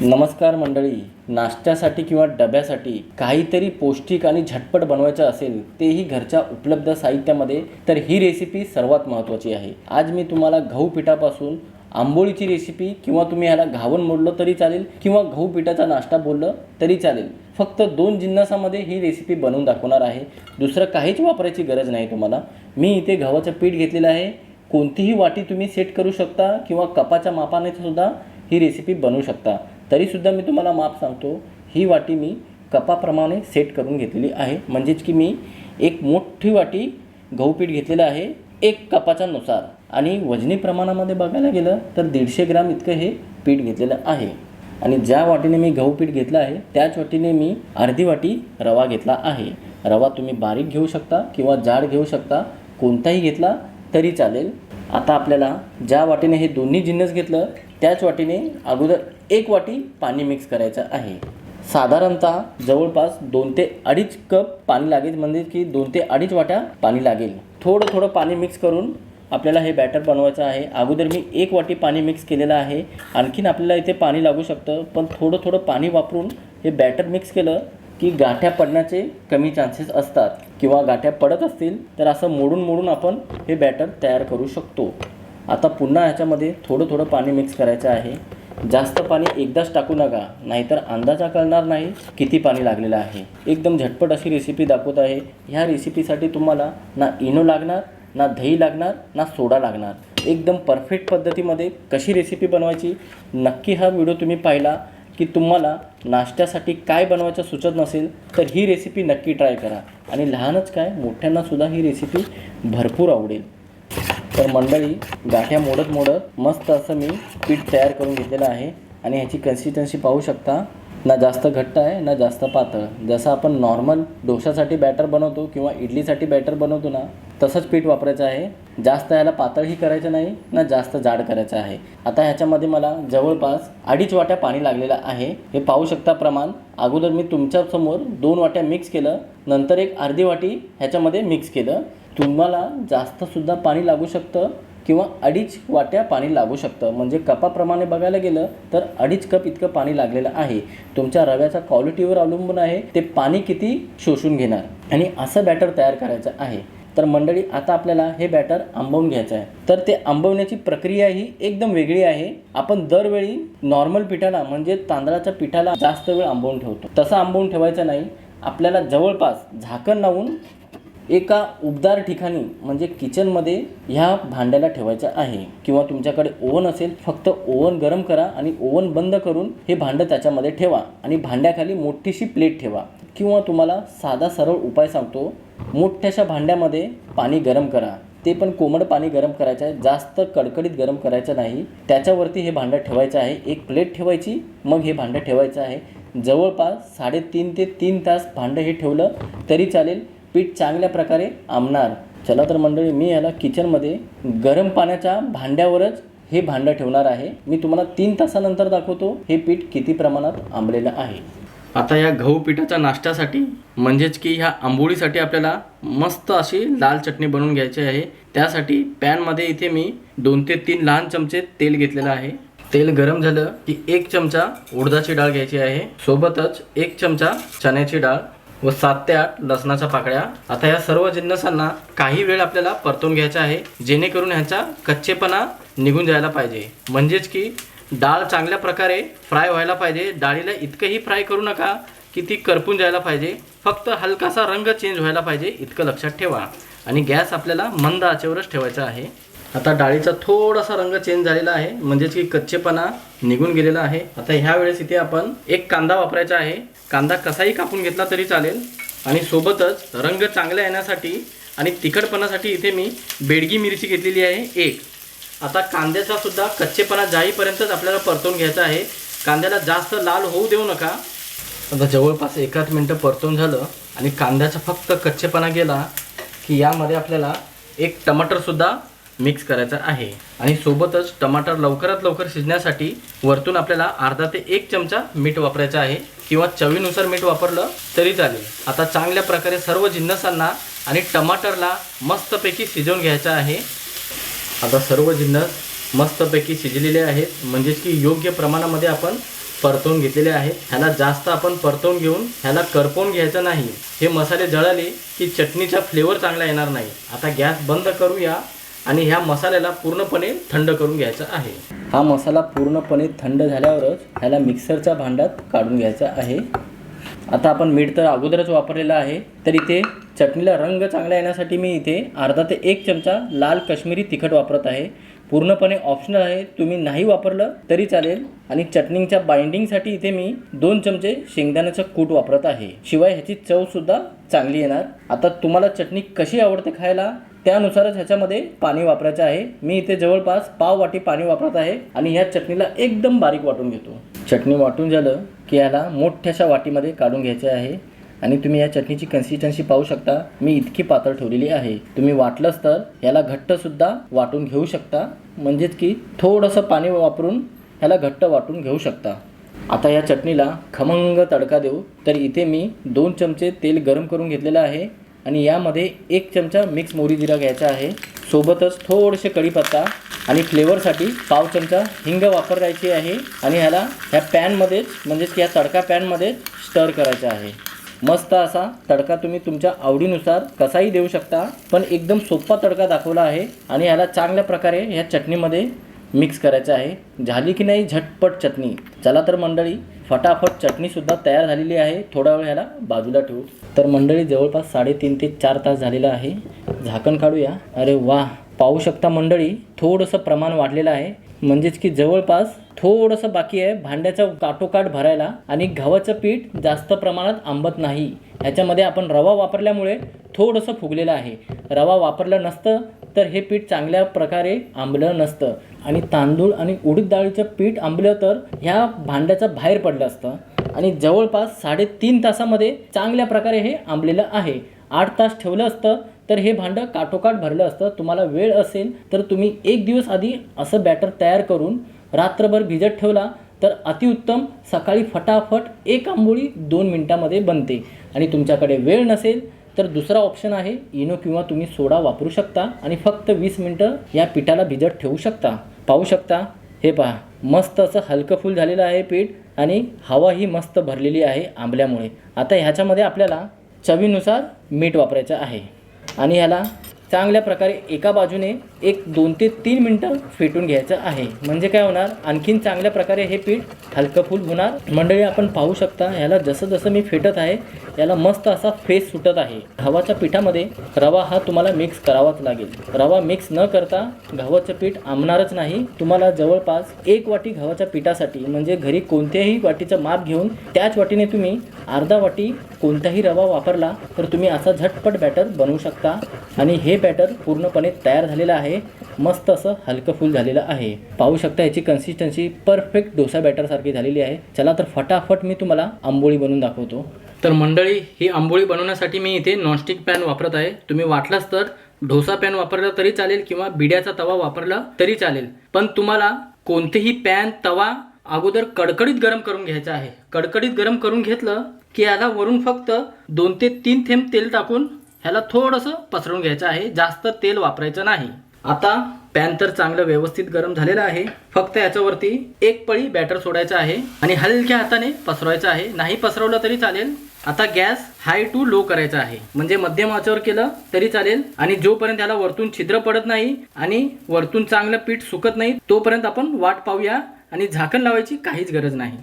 नमस्कार मंडळी. नाश्त्यासाठी किंवा डब्यासाठी काहीतरी पौष्टिक आणि झटपट बनवायचं असेल तेही घरच्या उपलब्ध साहित्यामध्ये तर ही रेसिपी सर्वात महत्त्वाची आहे. आज मी तुम्हाला गहू पिठापासून आंबोळीची रेसिपी किंवा तुम्ही ह्याला घावन मोडलं तरी चालेल किंवा गहू पिठाचा नाश्ता बोललं तरी चालेल. फक्त दोन जिन्नसामध्ये ही रेसिपी बनवून दाखवणार आहे. दुसरं काहीच वापरायची गरज नाही तुम्हाला. मी इथे गव्हाचं पीठ घेतलेलं आहे. कोणतीही वाटी तुम्ही सेट करू शकता किंवा कपाच्या मापाने सुद्धा ही रेसिपी बनवू शकता. तरीसुद्धा मी तुम्हाला माप सांगतो ही वाटी मी कपाप्रमाणे सेट करून घेतलेली आहे. म्हणजेच की मी एक मोठी वाटी गहू पीठ घेतलेलं आहे एक कपाच्या नुसार. आणि वजनी प्रमाणामध्ये बघायला गेलं तर दीडशे ग्राम इतकं हे पीठ घेतलेलं आहे. आणि ज्या वाटीने मी गहू पीठ घेतलं आहे त्याच वाटीने मी अर्धी वाटी रवा घेतला आहे. रवा तुम्ही बारीक घेऊ शकता किंवा जाड घेऊ शकता कोणताही घेतला तरी चालेल. आता आपल्याला ज्या वाटीने हे दोन्ही जिन्नस घेतलं त्याच वाटीने अगोदर एक वाटी पाणी मिक्स करायचं आहे. साधारणतः जवळपास दोन ते अडीच कप पाणी लागेल म्हणजे की दोन ते अडीच वाट्या पाणी लागेल. थोडं थोडं पाणी मिक्स करून आपल्याला हे बॅटर बनवायचं आहे. अगोदर मी एक वाटी पाणी मिक्स केलेलं आहे. आणखीन आपल्याला इथे पाणी लागू शकतं पण थोडं थोडं पाणी वापरून हे बॅटर मिक्स केलं की गाठ्या पडण्याचे कमी चान्सेस असतात. किंवा गाठ्या पडत असतील तर असं मोडून मोडून आपण हे बॅटर तयार करू शकतो. आता पुन्हा ह्याच्यामध्ये थोडं थोडं पाणी मिक्स करायचं आहे. जास्त पाणी एकदाच टाकू नका नाहीतर अंदाजा कळणार नाही किती पाणी लागलेलं आहे. एकदम झटपट अशी रेसिपी दाखवत आहे. ह्या रेसिपीसाठी तुम्हाला ना इनो लागणार ना दही लागणार ना सोडा लागणार. एकदम परफेक्ट पद्धतीमध्ये कशी रेसिपी बनवायची नक्की हा व्हिडिओ तुम्ही पाहिला की तुम्हाला नाश्त्यासाठी काय बनवायचं सुचत नसेल तर ही रेसिपी नक्की ट्राय करा. आणि लहानच काय मोठ्यांनासुद्धा ही रेसिपी भरपूर आवडेल. तर मंडळी गाठ्या मोडत मोडत मस्त असं मी पीठ तयार करून घेतलेलं आहे. आणि ह्याची कन्सिस्टन्सी पाहू शकता. ना जास्त घट्ट आहे ना जास्त पातळ. जसं आपण नॉर्मल डोशासाठी बॅटर बनवतो किंवा इडलीसाठी बॅटर बनवतो ना तसंच पीठ वापरायचं आहे. जास्त याला पातळही करायचं नाही ना जास्त जाड करायचं आहे. आता ह्याच्यामध्ये मला जवळपास अडीच वाट्या पाणी लागलेलं आहे. हे पाहू शकता प्रमाण. अगोदर मी तुमच्यासमोर दोन वाट्या मिक्स केलं नंतर एक अर्धी वाटी ह्याच्यामध्ये मिक्स केलं. तुम्हाला जास्तसुद्धा पाणी लागू शकतं. किंवा अडीच वाट्या पाणी लागू शकतं. म्हणजे कपाप्रमाणे बघायला गेलं तर अडीच कप इतकं पाणी लागलेलं आहे. तुमच्या रव्याच्या क्वालिटीवर अवलंबून आहे. ते पाणी किती शोषून घेणार? आणि असं बॅटर तयार करायचं आहे. तर मंडळी आता आपल्याला हे बॅटर आंबवून घ्यायचं आहे. तर ते आंबवण्याची प्रक्रिया ही एकदम वेगळी आहे. आपण दरवेळी नॉर्मल पिठाला म्हणजे तांदळाच्या पिठाला जास्त वेळ आंबवून ठेवतो. तसं आंबवून ठेवायचं नाही. आपल्याला जवळपास झाकण लावून एका उबदार ठिकाणी म्हणजे किचनमध्ये ह्या भांड्याला ठेवायचं आहे. किंवा तुमच्याकडे ओव्हन असेल फक्त ओव्हन गरम करा आणि ओव्हन बंद करून हे भांडं त्याच्यामध्ये ठेवा. आणि भांड्याखाली मोठीशी प्लेट ठेवा. किंवा तुम्हाला साधा सरळ उपाय सांगतो. मोठ्याशा भांड्यामध्ये पाणी गरम करा. ते पण कोमट पाणी गरम करायचं आहे. जास्त कडकडीत गरम करायचं नाही. त्याच्यावरती हे भांडं ठेवायचं आहे. एक प्लेट ठेवायची मग हे भांडं ठेवायचं आहे. जवळपास साडेतीन ते तीन तास भांडं हे ठेवलं तरी चालेल. पीठ चांगल्या प्रकारे आंबणार चला तर मंडळी मी याला किचनमध्ये गरम पाण्याच्या भांड्यावरच हे भांडं ठेवणार आहे. मी तुम्हाला तीन तासानंतर दाखवतो हे पीठ किती प्रमाणात आंबलेलं आहे. आता या गहू पिठाच्या नाश्त्यासाठी म्हणजेच की ह्या आंबोळीसाठी आपल्याला मस्त अशी लाल चटणी बनवून घ्यायची आहे. त्यासाठी पॅनमध्ये इथे मी दोन ते तीन लहान चमचे तेल घेतलेलं आहे. तेल गरम झालं की एक चमचा उडदाची डाळ घ्यायची आहे. सोबतच एक चमचा चण्याची डाळ. व सात ते आठ लसणाच्या पाकळ्या. आता या सर्व जिन्नसांना काही वेळ आपल्याला परतून घ्यायचा आहे जेणेकरून ह्याचा कच्चेपणा निघून जायला पाहिजे. म्हणजेच की डाळ चांगल्या प्रकारे फ्राय व्हायला पाहिजे. डाळीला इतकंही फ्राय करू नका की ती करपून जायला पाहिजे. फक्त हलकासा रंग चेंज व्हायला पाहिजे इतकं लक्षात ठेवा. आणि गॅस आपल्याला मंद आचेवरच ठेवायचा आहे. आता डाळीचा थोडासा रंग चेंज झालेला आहे. म्हणजेच की कच्चेपणा निघून गेलेला आहे. आता ह्या वेळेस इथे आपण एक कांदा वापरायचा आहे. कांदा कसाही कापून घेतला तरी चालेल. आणि सोबतच रंग चांगला येण्यासाठी आणि तिखटपणासाठी इथे मी बेडगी मिरची घेतलेली आहे. एक. आता कांद्याचा सुद्धा कच्चेपणा जाईपर्यंतच आपल्याला परतवून घ्यायचा आहे. कांद्याला जास्त लाल होऊ देऊ नका. आता जवळपास एकाच मिनटं परतून झालं आणि कांद्याचा फक्त कच्चेपणा गेला की यामध्ये आपल्याला एक टमाटरसुद्धा मिक्स करायचा आहे. आणि सोबतच टमाटर लवकरात लवकर शिजण्यासाठी वरतून आपल्याला अर्धा ते एक चमचा मीठ वापरायचा आहे. किंवा चवीनुसार मीठ वापरलं तरी चालेल. आता चांगल्या प्रकारे सर्व जिन्नसांना आणि टमाटरला मस्तपैकी शिजवून घ्यायचं आहे. आता सर्व जिन्नस मस्तपैकी शिजलेले आहेत. म्हणजेच की योग्य प्रमाणामध्ये आपण परतवून घेतलेले आहेत. ह्याला जास्त आपण परतवून घेऊन ह्याला करपवून घ्यायचं नाही. हे मसाले जळाले की चटणीचा फ्लेवर चांगला येणार नाही. आता गॅस बंद करूया. आणि ह्या मसाल्याला पूर्णपणे थंड करून घ्यायचा आहे. हा मसाला पूर्णपणे थंड झाल्यावरच ह्याला मिक्सरच्या भांड्यात काढून घ्यायचा आहे. आता आपण मीठ तर अगोदरच वापरलेलं आहे तर इथे चटणीला रंग चांगला येण्यासाठी मी इथे अर्धा ते एक चमचा लाल कश्मीरी तिखट वापरत आहे. पूर्णपणे ऑप्शनल आहे तुम्ही नाही वापरलं तरी चालेल. आणि चटणींच्या बाइंडिंगसाठी इथे मी दोन चमचे शेंगदाण्याचं कूट वापरत आहे. शिवाय ह्याची चवसुद्धा चांगली येणार. आता तुम्हाला चटणी कशी आवडते खायला? त्यानुसारच ह्याच्यामध्ये पाणी वापरायचं आहे. मी इथे जवळपास पाव वाटी पाणी वापरत आहे आणि ह्या चटणीला एकदम बारीक वाटून घेतो. चटणी वाटून झालं की ह्याला मोठ्याशा वाटीमध्ये काढून घ्यायचे आहे. आणि तुम्ही या चटणीची कन्सिस्टन्सी पाहू शकता. मी इतकी पातळ ठेवलेली आहे. तुम्ही वाटलंच तर याला घट्टसुद्धा वाटून घेऊ शकता. म्हणजेच की थोडंसं पाणी वापरून ह्याला घट्ट वाटून घेऊ शकता. आता या चटणीला खमंग तडका देऊ. तर इथे मी दोन चमचे तेल गरम करून घेतलेलं आहे. आणि यामध्ये एक चमचा मिक्स मोरी जिरा घ्यायचा आहे. सोबतच थोडेसे कढीपत्ता आणि फ्लेवरसाठी पाव चमचा हिंग वापरायची आहे. आणि ह्याला ह्या पॅनमध्येच म्हणजेच की या तडका पॅनमध्येच स्टर करायचा आहे. मस्त असा तडका तुम्ही तुमच्या आवडीनुसार कसाही देऊ शकता पण एकदम सोपा तडका दाखवला आहे. आणि ह्याला चांगल्या प्रकारे ह्या चटणीमध्ये मिक्स करायचं आहे. झाली की नाही? झटपट चटणी. चला तर मंडळी फटाफट चटणीसुद्धा तयार झालेली आहे. थोडा वेळ ह्याला बाजूला ठेवू. तर मंडळी जवळपास साडेतीन ते चार तास झालेला आहे. झाकण काढूया. अरे वा पाहू शकता मंडळी थोडंसं प्रमाण वाढलेलं आहे. म्हणजेच की जवळपास थोडंसं बाकी आहे भांड्याचं काटोकाट भरायला आणि गव्हाचं पीठ जास्त प्रमाणात आंबत नाही. ह्याच्यामध्ये आपण रवा वापरल्यामुळे थोडंसं फुगलेलं आहे. रवा वापरलं नसतं तर हे पीठ चांगल्या प्रकारे आंबलं नसतं. आणि तांदूळ आणि उडीद डाळीचं पीठ आंबलं तर ह्या भांड्याचं बाहेर पडलं असतं. आणि जवळपास साडेतीन तासामध्ये चांगल्या प्रकारे हे आंबलेलं आहे. आठ तास ठेवलं असतं तर हे भांडं काठोकाठ भरलं असतं. तुम्हाला वेळ असेल तर तुम्ही एक दिवस आधी असं बॅटर तयार करून रात्रभर भिजत ठेवला तर अतिउत्तम सकाळी फटाफट एक आंबोळी दोन मिनटामध्ये बनते. आणि तुमच्याकडे वेळ नसेल तर दुसरा ऑप्शन आहे इनो किंवा तुम्ही सोडा वापरू शकता आणि फक्त वीस मिनटं या पिठाला भिजत ठेवू शकता. पाहू शकता हे पहा मस्त असं हलकं फुल झालेलं आहे पीठ आणि हवा ही मस्त भरलेली आहे आंबल्यामुळे. आता ह्याच्यामध्ये आपल्याला चवीनुसार मीठ वापरायचं आहे. आणि ह्याला चांगल्या प्रकारे एका बाजूने एक दोन ते तीन मिनटं फेटून घ्यायचं आहे. म्हणजे काय होणार? आणखीन चांगल्या प्रकारे हे पीठ हलकं फुल होणार. मंडळी आपण पाहू शकता ह्याला जसं जसं मी फेटत आहे याला मस्त असा फेस सुटत आहे. गव्हाच्या पिठामध्ये रवा हा तुम्हाला मिक्स करावाच लागेल. रवा मिक्स न करता गव्हाचं पीठ आंबणारच नाही. तुम्हाला जवळपास एक वाटी गव्हाच्या पिठासाठी म्हणजे घरी कोणत्याही वाटीचं माप घेऊन त्याच वाटीने तुम्ही अर्धा वाटी कोणताही रवा वापरला तर तुम्ही असा झटपट बॅटर बनवू शकता. आणि हे बॅटर पूर्णपणे तयार झालेलं आहे. मस्त असं हलकं फुल झालेलं आहे. पाहू शकता याची कन्सिस्टन्सी परफेक्ट डोसा बॅटरसारखी झालेली आहे. चला तर फटाफट मी तुम्हाला आंबोळी बनवून दाखवतो. तर मंडळी ही आंबोळी बनवण्यासाठी मी इथे नॉनस्टिक पॅन वापरत आहे. तुम्ही वाटलाच तर डोसा पॅन वापरला तरी चालेल किंवा बिड्याचा तवा वापरला तरी चालेल. पण तुम्हाला कोणतेही पॅन तवा अगोदर कडकडीत गरम करून घ्यायचा आहे. कडकडीत गरम करून घेतलं की याला वरून फक्त दोन ते तीन थेंब तेल टाकून ह्याला थोडंसं पसरवून घ्यायचं आहे. जास्त तेल वापरायचं नाही. आता पॅन तर चांगलं व्यवस्थित गरम झालेलं आहे. फक्त याच्यावरती एक पळी बॅटर सोडायचं आहे आणि हलक्या हाताने पसरवायचं आहे. नाही पसरवलं तरी चालेल. आता गॅस हाय टू लो करायचा आहे. म्हणजे मध्यम आचेवर केलं तरी चालेल. आणि जोपर्यंत त्याला वरतून छिद्र पडत नाही आणि वरतून चांगलं पीठ सुकत नाही तोपर्यंत आपण वाट पाहूया आणि झाकण लावायची काहीच गरज नाही.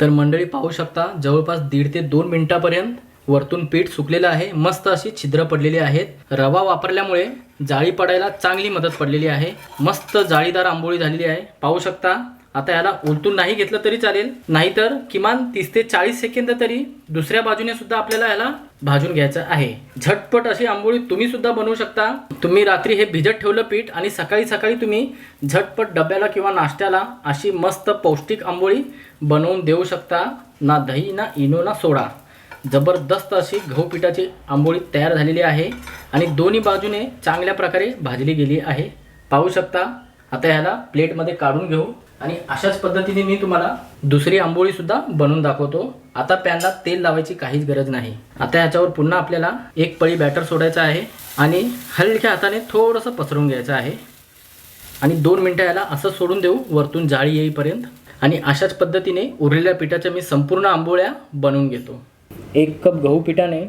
तर मंडळी पाहू शकता जवळपास दीड ते दोन मिनिटापर्यंत वरतून पीठ सुकलेलं आहे. मस्त अशी छिद्र पडलेली आहेत. रवा वापरल्यामुळे जाळी पडायला चांगली मदत पडलेली आहे. मस्त जाळीदार आंबोळी झालेली आहे. पाहू शकता. आता याला उलटून नाही घेतलं तरी चालेल. नाहीतर किमान तीस ते चाळीस सेकंद तरी दुसऱ्या बाजूने सुद्धा आपल्याला याला भाजून घ्यायचं आहे. झटपट अशी आंबोळी तुम्ही सुद्धा बनवू शकता. तुम्ही रात्री हे भिजत ठेवलं पीठ आणि सकाळी सकाळी तुम्ही झटपट डब्याला किंवा नाश्त्याला अशी मस्त पौष्टिक आंबोळी बनवून देऊ शकता. ना दही ना इनो ना सोडा. जबरदस्त अशी गहू पिठाची आंबोळी तयार झालेली आहे आणि दोन्ही बाजूने चांगल्या प्रकारे भाजली गेली आहे. पाहू शकता आता ह्याला प्लेटमध्ये काढून घेऊ आणि अशाच पद्धतीने मी तुम्हाला दुसरी आंबोळीसुद्धा बनवून दाखवतो. आता पॅनला तेल लावायची काहीच गरज नाही. आता ह्याच्यावर पुन्हा आपल्याला एक पळी बॅटर सोडायचं आहे आणि हलक्या हाताने थोडंसं पसरवून घ्यायचं आहे. आणि दोन मिनटं याला असं सोडून देऊ वरतून जाळी येईपर्यंत. आणि अशाच पद्धतीने उरलेल्या पिठाच्या मी संपूर्ण आंबोळ्या बनवून घेतो. एक कप गहू पिठाने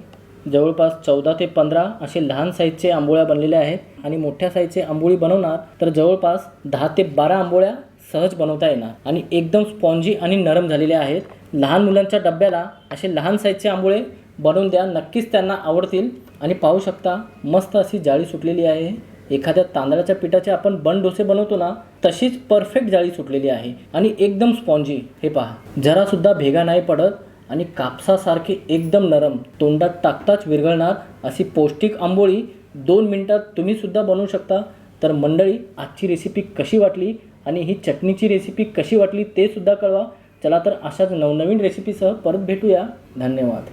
जवळपास चौदा ते पंधरा असे लहान साईजचे आंबोळ्या बनलेल्या आहेत. आणि मोठ्या साईजचे आंबोळी बनवणार तर जवळपास दहा ते बारा आंबोळ्या सहज बनवता येणार. आणि एकदम स्पॉन्जी आणि नरम झालेल्या आहेत. लहान मुलांच्या डब्याला असे लहान साईजचे आंबोळे बनवून द्या. नक्कीच त्यांना आवडतील. आणि पाहू शकता मस्त अशी जाळी सुटलेली आहे. एखाद्या तांदळाच्या पिठाचे आपण बन डोसे बनवतो ना तशीच परफेक्ट जाळी सुटलेली आहे. आणि एकदम स्पॉन्जी. हे पहा. जरासुद्धा भेगा नाही पडत. आणि कापसासारखी एकदम नरम तोंडात टाकताच विरघळणार अशी पौष्टिक आंबोळी दोन मिनटात तुम्हीसुद्धा बनवू शकता. तर मंडळी आजची रेसिपी कशी वाटली आणि ही चटणीची रेसिपी कशी वाटली ते सुद्धा कळवा. चला तर अशाच नवनवीन रेसिपीसह परत भेटूया. धन्यवाद.